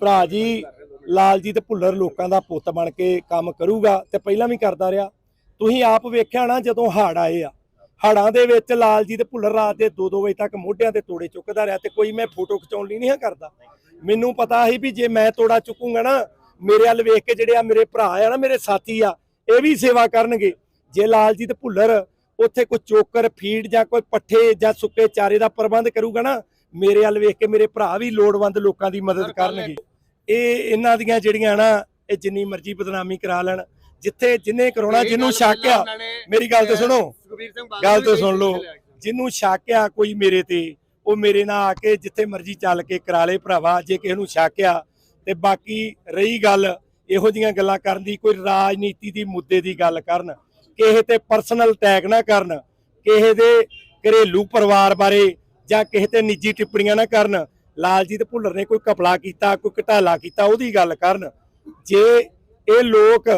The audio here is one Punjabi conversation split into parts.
ਭਰਾ ਜੀ ਲਾਲਜੀਤ ਭੁੱਲਰ ਲੋਕਾਂ ਦਾ ਪੁੱਤ ਬਣ ਕੇ ਕੰਮ ਕਰੂਗਾ ਤੇ ਪਹਿਲਾਂ ਵੀ ਕਰਦਾ ਰਿਹਾ। ਤੁਸੀਂ ਆਪ ਵੇਖਿਆ ਨਾ ਜਦੋਂ ਹੜ ਆਏ ਆ। ਹੜਾਂ ਦੇ ਵਿੱਚ ਲਾਲਜੀਤ ਭੁੱਲਰ ਰਾਤ ਦੇ 2-2 ਵਜੇ ਤੱਕ ਮੋਢਿਆਂ ਤੇ ਤੋੜੇ ਚੁੱਕਦਾ ਰਿਹਾ ਤੇ ਕੋਈ ਮੈਂ ਫੋਟੋ ਖਿਚਾਉਣ ਲਈ ਨਹੀਂ ਕਰਦਾ। ਮੈਨੂੰ ਪਤਾ ਸੀ ਵੀ ਜੇ ਮੈਂ ਤੋੜਾ ਚੁੱਕੂੰਗਾ ਨਾ ਮੇਰੇ ਵੱਲ ਵੇਖ ਕੇ ਜਿਹੜੇ ਆ ਮੇਰੇ ਭਰਾ ਆ ਨਾ ਮੇਰੇ ਸਾਥੀ ਆ ਇਹ ਵੀ ਸੇਵਾ ਕਰਨਗੇ। ਜੇ ਲਾਲਜੀਤ ਭੁੱਲਰ ਉੱਥੇ ਕੋਈ ਚੋਕਰ ਫੀਡ ਜਾਂ ਕੋਈ ਪੱਠੇ ਜਾਂ ਸੁੱਕੇ ਚਾਰੇ ਦਾ ਪ੍ਰਬੰਧ ਕਰੂਗਾ ਨਾ ਮੇਰੇ ਵੱਲ ਵੇਖ ਕੇ ਮੇਰੇ ਭਰਾ ਵੀ ਲੋੜਵੰਦ ਲੋਕਾਂ ਦੀ ਮਦਦ ਕਰਨਗੇ। ਇਹ ਇਹਨਾਂ ਦੀਆਂ ਜਿਹੜੀਆਂ ਨਾ ਇਹ ਜਿੰਨੀ ਮਰਜ਼ੀ ਬਦਨਾਮੀ ਕਰਾ ਲੈਣ ਜਿੱਥੇ ਜਿੰਨੇ ਕਰਾਉਣਾ ਜਿਹਨੂੰ ਸ਼ੱਕ ਆ ਮੇਰੀ ਗੱਲ ਤੇ ਸੁਣੋ ਗੱਲ ਤੇ ਸੁਣ ਲਓ ਜਿਹਨੂੰ ਸ਼ੱਕ ਆ ਕੋਈ ਮੇਰੇ ਤੇ ਉਹ ਮੇਰੇ ਨਾਲ ਆ ਕੇ ਜਿੱਥੇ ਮਰਜ਼ੀ ਚੱਲ ਕੇ ਕਰਾ ਲੇ ਭਰਾਵਾ ਜੇ ਕਿਸੇ ਨੂੰ ਸ਼ੱਕ ਆ ਤੇ ਬਾਕੀ ਰਹੀ ਗੱਲ ਇਹੋ ਜੀਆਂ ਗੱਲਾਂ ਕਰਨ ਦੀ ਕੋਈ ਰਾਜਨੀਤੀ ਦੀ ਮੁੱਦੇ ਦੀ ਗੱਲ ਕਰਨ ਕਿਸੇ ਤੇ ਪਰਸਨਲ ਅਟੈਕ ਨਾ ਕਰਨ ਕਿਸੇ ਦੇ ਘਰੇਲੂ ਪਰਿਵਾਰ ਬਾਰੇ ਜਾਂ ਕਿਸੇ ਤੇ ਨਿੱਜੀ ਟਿੱਪਣੀਆਂ ਨਾ ਕਰਨ ਲਾਲਜੀਤ ਭੁੱਲਰ ਨੇ ਕੋਈ ਕਪਲਾ ਕੀਤਾ, ਕੋਈ ਘਟਾਲਾ ਕੀਤਾ, ਉਹਦੀ ਗੱਲ ਕਰਨ। ਜੇ ਇਹ ਲੋਕ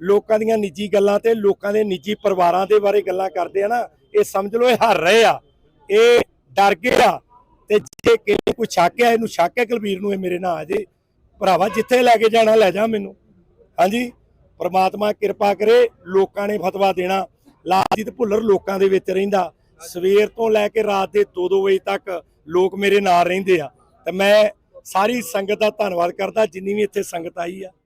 ਲੋਕਾਂ ਦੀਆਂ ਨਿੱਜੀ ਗੱਲਾਂ ਤੇ ਲੋਕਾਂ ਦੇ ਨਿੱਜੀ ਪਰਿਵਾਰਾਂ ਦੇ ਬਾਰੇ ਗੱਲਾਂ ਕਰਦੇ ਆ ਨਾ, ਇਹ ਸਮਝ ਲਓ, ਇਹ ਹਰ ਰਹੇ ਆ। ਇਹ ਡਰ ਗਏ ਆ। ਤੇ ਜੇ ਕਿਸੇ ਕੋਈ ਸ਼ੱਕ ਹੈ ਇਹਨੂੰ ਸ਼ੱਕ ਹੈ ਕੁਲਵੀਰ ਨੂੰ, ਇਹ ਮੇਰੇ ਨਾਲ ਆ ਜੇ। ਭਰਾਵਾ, ਜਿੱਥੇ ਲੈ ਕੇ ਜਾਣਾ, ਲੈ ਜਾ ਮੈਨੂੰ। ਹਾਂਜੀ? ਪਰਮਾਤਮਾ ਕਿਰਪਾ ਕਰੇ, ਲੋਕਾਂ ਨੇ ਫਤਵਾ ਦੇਣਾ। ਲਾਲਜੀਤ ਭੁੱਲਰ ਲੋਕਾਂ ਦੇ ਵਿੱਚ ਰਹਿੰਦਾ। ਸਵੇਰ ਤੋਂ ਲੈ ਕੇ ਰਾਤ ਦੇ 2-2 ਵਜੇ ਤੱਕ ਲੋਕ ਮੇਰੇ ਨਾਲ ਰਹਿੰਦੇ ਆ। ਤੇ ਮੈਂ ਸਾਰੀ ਸੰਗਤ ਦਾ ਧੰਨਵਾਦ ਕਰਦਾ ਜਿੰਨੀ ਵੀ ਇੱਥੇ ਸੰਗਤ ਆਈ ਆ।